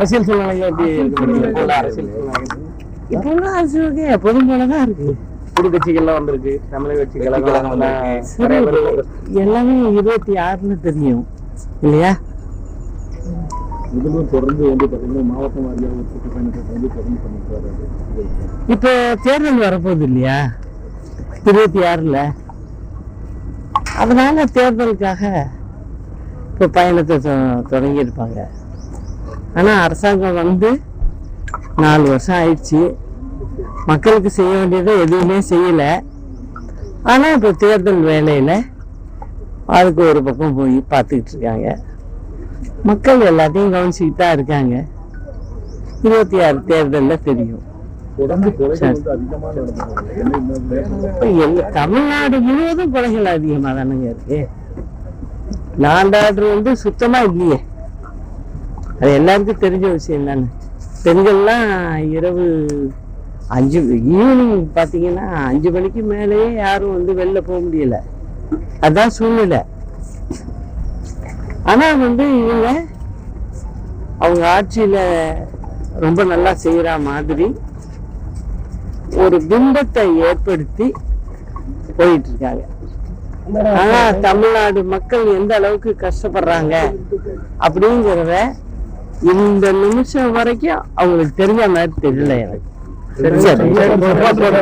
அரசியல் சூழ்நிலை எப்படி இருக்கு? இப்போ உள்ள அரசியல் சூழ்நிலை. இப்போ உள்ள அரசுக்கு எப்போதும் போலதான் இருக்கு. புது கட்சிகள்லாம் வந்திருக்கு. தமிழக கட்சி கழகம் சரி, நிறைய பேர் எல்லாமே இருபத்தி ஆறுல தெரியும். இல்லையா? இதுலும் தொடர்ந்து வந்து பார்த்தீங்கன்னா மாவட்டம் வாரியாக ஒரு சுற்றுப்பயணத்தை வந்து தொடர்ந்து பண்ணிட்டு இப்போ தேர்தல் வரப்போகுது இல்லையா? இருபத்தி ஆறுல. அதனால தேர்தலுக்காக இப்போ பயணத்தை தொடங்கியிருப்பாங்க. ஆனா அரசாங்கம் வந்து நாலு வருஷம் ஆயிடுச்சு. மக்களுக்கு செய்ய வேண்டியதை எதுவுமே செய்யல. ஆனா இப்போ தேர்தல் வேலையில அதுக்கு ஒரு பக்கம் போய் பார்த்துக்கிட்டு இருக்காங்க. மக்கள் எல்லாத்தையும் கவனிச்சுக்கிட்டு தான் இருக்காங்க. இருபத்தி ஆறு தேர்தலில் தெரியும். அதிகமாக தமிழ்நாடு முழுவதும் கொலைகள் அதிகமா தானங்க இருக்கு லாண்டாடு வந்து சுத்தமா இல்லையே. அது எல்லாருக்கும் தெரிஞ்ச விஷயம் தானே. பெண்கள்லாம் இரவு அஞ்சு ஈவினிங் பார்த்தீங்கன்னா அஞ்சு மணிக்கு மேலேயே யாரும் வந்து வெளில போக முடியல. அதான் சூழ்நிலை. ஆனா வந்து இவங்க அவங்க ஆட்சியில ரொம்ப நல்லா செய்யற மாதிரி ஒரு பிம்பத்தை ஏற்படுத்தி போயிட்டு இருக்காங்க. ஆனா தமிழ்நாடு மக்கள் எந்த அளவுக்கு கஷ்டப்படுறாங்க அப்படிங்கிறத இந்த நிமிஷம் வரைக்கும் அவங்களுக்கு தெரிஞ்ச மாதிரி தெரியல எனக்கு. தெரிஞ்சது